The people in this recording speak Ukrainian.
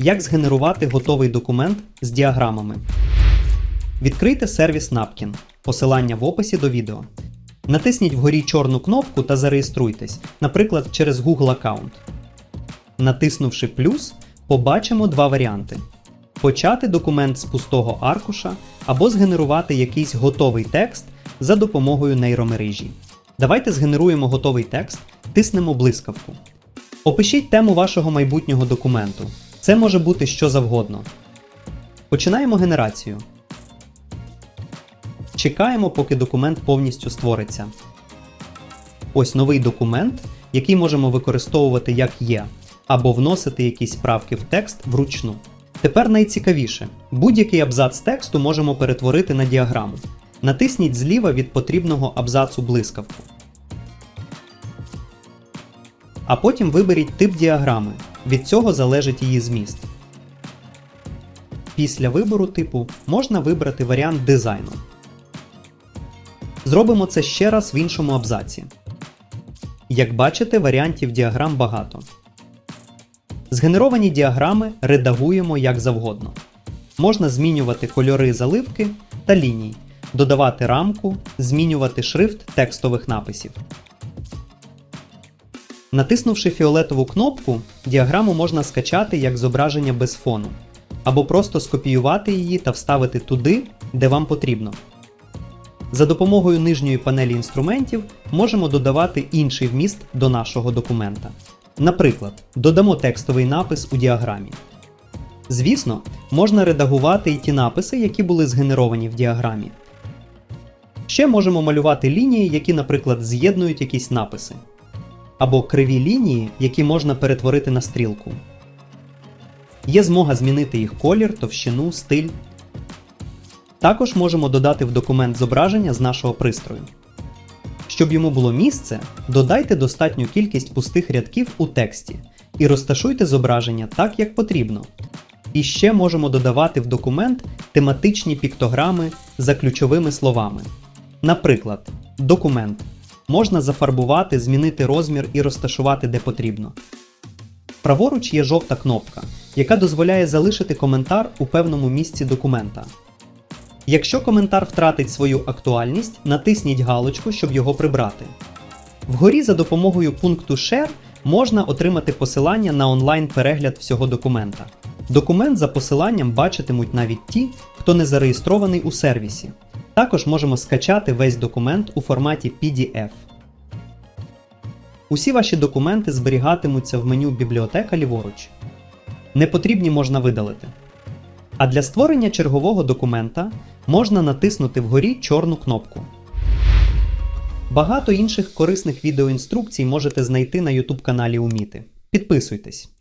Як згенерувати готовий документ з діаграмами. Відкрийте сервіс Napkin. Посилання в описі до відео. Натисніть вгорі чорну кнопку та зареєструйтесь, наприклад, через Google аккаунт. Натиснувши плюс, побачимо два варіанти: почати документ з пустого аркуша або згенерувати якийсь готовий текст за допомогою нейромережі. Давайте згенеруємо готовий текст, тиснемо блискавку. Опишіть тему вашого майбутнього документу. Це може бути що завгодно. Починаємо генерацію. Чекаємо, поки документ повністю створиться. Ось новий документ, який можемо використовувати як є, або вносити якісь правки в текст вручну. Тепер найцікавіше: будь-який абзац тексту можемо перетворити на діаграму. Натисніть зліва від потрібного абзацу блискавку. А потім виберіть тип діаграми. Від цього залежить її зміст. Після вибору типу можна вибрати варіант дизайну. Зробимо це ще раз в іншому абзаці. Як бачите, варіантів діаграм багато. Згенеровані діаграми редагуємо як завгодно. Можна змінювати кольори заливки та ліній, додавати рамку, змінювати шрифт текстових написів. Натиснувши фіолетову кнопку, діаграму можна скачати як зображення без фону, або просто скопіювати її та вставити туди, де вам потрібно. За допомогою нижньої панелі інструментів можемо додавати інший вміст до нашого документа. Наприклад, додамо текстовий напис у діаграмі. Звісно, можна редагувати і ті написи, які були згенеровані в діаграмі. Ще можемо малювати лінії, які, наприклад, з'єднують якісь написи. Або криві лінії, які можна перетворити на стрілку. Є змога змінити їх колір, товщину, стиль. Також можемо додати в документ зображення з нашого пристрою. Щоб йому було місце, додайте достатню кількість пустих рядків у тексті і розташуйте зображення так, як потрібно. І ще можемо додавати в документ тематичні піктограми за ключовими словами. Наприклад, документ можна зафарбувати, змінити розмір і розташувати де потрібно. Праворуч є жовта кнопка, яка дозволяє залишити коментар у певному місці документа. Якщо коментар втратить свою актуальність, натисніть галочку, щоб його прибрати. Вгорі за допомогою пункту Share можна отримати посилання на онлайн-перегляд всього документа. Документ за посиланням бачитимуть навіть ті, хто не зареєстрований у сервісі. Також можемо скачати весь документ у форматі PDF. Усі ваші документи зберігатимуться в меню Бібліотека ліворуч. Непотрібні можна видалити. А для створення чергового документа можна натиснути вгорі чорну кнопку. Багато інших корисних відеоінструкцій можете знайти на YouTube каналі Уміти. Підписуйтесь!